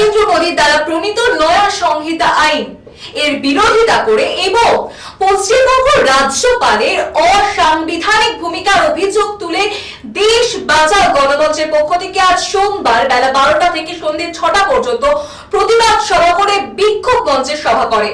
নরেন্দ্র মোদীর দ্বারা প্রণীত নয়া সংহিতা আইন। এর বিরোধিতা করে এবং পশ্চিমবঙ্গ রাজ্যপালের অসাংবিধানিক ভূমিকার অভিযোগ তুলে দেশ বাজার গণমঞ্চের পক্ষ থেকে আজ সোমবার বেলা বারোটা থেকে সন্ধ্যে ছটা পর্যন্ত প্রতিবাদ সভা করে বিক্ষোভ মঞ্চের সভা করে।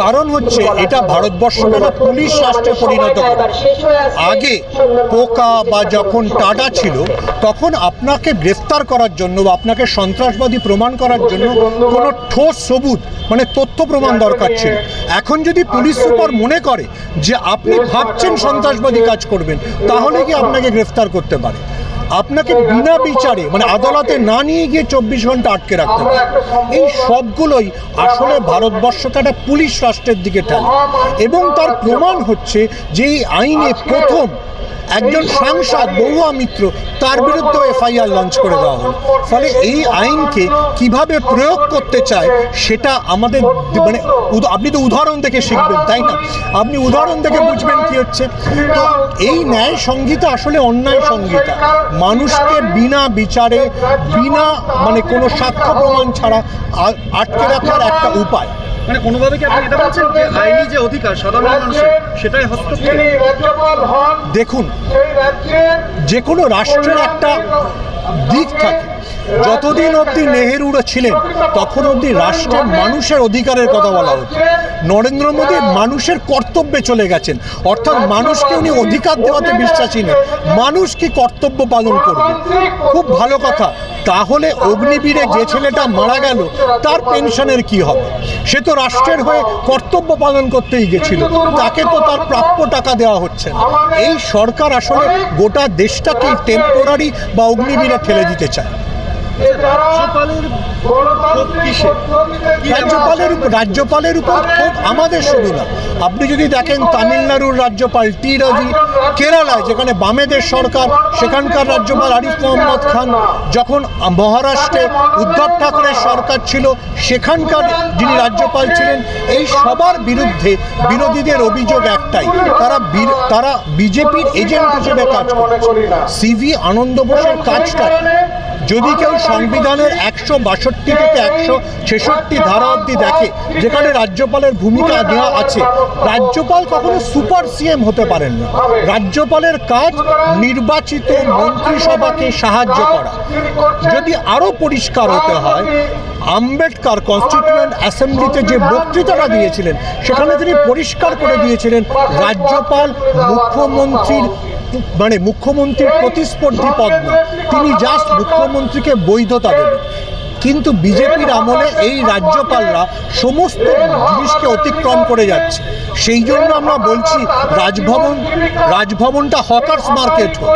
কারণ হচ্ছে এটা ভারতবর্ষ একটা পুলিশ রাষ্ট্রে পরিণত। করে আগে পোকা বা যখন টাটা ছিল তখন আপনাকে গ্রেফতার করার জন্য বা আপনাকে সন্ত্রাসবাদী প্রমাণ করার জন্য কোনো ঠোস সবুজ মানে তথ্য প্রমাণ দরকার ছিল। এখন যদি পুলিশ সুপার মনে করে যে আপনি ভাবছেন সন্ত্রাসবাদী কাজ করবেন তাহলে কি আপনাকে গ্রেফতার করতে পারে? আপনাকে বিনা বিচারে মানে আদালতে না নিয়ে গিয়ে চব্বিশ ঘণ্টা আটকে রাখতে হবে। এই সবগুলোই আসলে ভারতবর্ষকে একটা পুলিশ রাষ্ট্রের দিকে টানে। এবং তার প্রমাণ হচ্ছে যে এই আইনে প্রথম একজন সাংসদ বৌয়া মিত্র তার বিরুদ্ধে এফআইআর লঞ্চ করে দেওয়া হলো। ফলে এই আইনকে কীভাবে প্রয়োগ করতে চায়, সেটা আমাদের মানে আপনি তো উদাহরণ থেকে শিখবেন, তাই না? আপনি উদাহরণ থেকে বুঝবেন কি হচ্ছে? তো এই ন্যায় সংহিতা আসলে অন্যায় সংহিতা। মানুষকে বিনা বিচারে, বিনা মানে কোনো সাক্ষ্য প্রমাণ ছাড়া আটকে রাখার একটা উপায়। মানে কোনোভাবে কি আপনি এটা বলছেন যে আইনি যে অধিকার সাধারণ মানুষের সেটাই হস্তক্ষেপ? দেখুন যে কোনো রাষ্ট্রের একটা দিক থাকে। যতদিন অবধি নেহেরুরা ছিলেন তখন অবধি রাষ্ট্রের মানুষের অধিকারের কথা বলা হতো। নরেন্দ্র মোদী মানুষের কর্তব্যে চলে গেছেন। অর্থাৎ মানুষকে উনি অধিকার দেওয়াতে বিশ্বাসী নেই মানুষ কি কর্তব্য পালন করবে? খুব ভালো কথা। তাহলে অগ্নিবীরে যে ছেলেটা মারা গেল তার পেনশনের কি হবে? সে তো রাষ্ট্রের হয়ে কর্তব্য পালন করতেই গেছিল। তাকে তো তার প্রাপ্য টাকা দেওয়া হচ্ছে না। এই সরকার আসলে গোটা দেশটাকেই টেম্পোরারি বা অগ্নিবীরে ঠেলে দিতে চায়। রাজ্যপালের রাজ্যপালের উপর ক্ষোভ আমাদের শুধু না। আপনি যদি দেখেন তামিলনাড়ুর রাজ্যপাল টি রাজি কেরালায়, যেখানে বামেদের সরকার, সেখানকার রাজ্যপাল আরিফ মোহাম্মদ খান যখন মহারাষ্ট্রে উদ্ধব ঠাকুরের সরকার ছিল, সেখানকার যিনি রাজ্যপাল ছিলেন, এই সবার বিরুদ্ধে বিরোধীদের অভিযোগ একটাই, তারা তারা বিজেপির এজেন্ট হিসেবে কাজ করে সিভি আনন্দ বোসের কাজটা, যদি কেউ সংবিধানের একশো বাষট্টি থেকে একশো ছেষট্টি ধারা অব্দি দেখে, যেখানে রাজ্যপালের ভূমিকা দেওয়া আছে, রাজ্যপাল কখনো সুপার সিএম হতে পারেন না। রাজ্যপালের কাজ নির্বাচিত মন্ত্রিসভাকে সাহায্য করা। যদি আরও পরিষ্কার হতে হয়, আম্বেদকর কনস্টিটিউয়েন্ট অ্যাসেম্বলিতে যে বক্তৃতাটা দিয়েছিলেন, সেখানে তিনি পরিষ্কার করে দিয়েছিলেন, রাজ্যপাল মুখ্যমন্ত্রীর মানে মুখ্যমন্ত্রীর প্রতিস্পর্ধী পদ না তিনি জাস্ট মুখ্যমন্ত্রীকে বৈধতা দেবেন। কিন্তু বিজেপির আমলে এই রাজ্যপালরা সমস্ত জিনিসকে অতিক্রম করে যাচ্ছে। সেই জন্য আমরা বলছি, রাজভবন, রাজভবনটা হকার্স মার্কেট হোক,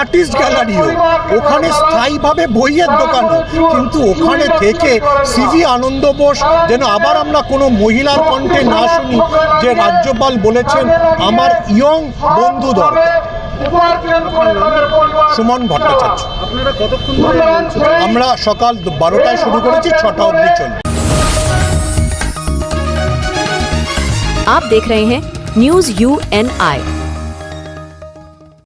আর্টিস্ট গ্যালারি হোক, ওখানে স্থায়ীভাবে বইয়ের দোকান হোক, কিন্তু ওখানে থেকে সিভি আনন্দ বোস, যেন আবার আমরা কোনো মহিলার কণ্ঠে না শুনি যে রাজ্যপাল বলেছেন, আমার ইয়ং বন্ধু দরকার। সুমন ভট্টাচার্য আপনারা কতক্ষণ ধরে এই মঞ্চ আমরা সকাল বারোটায় শুরু করেছি ছটা অবধি চলবে आप देख रहे हैं न्यूज यू एन आई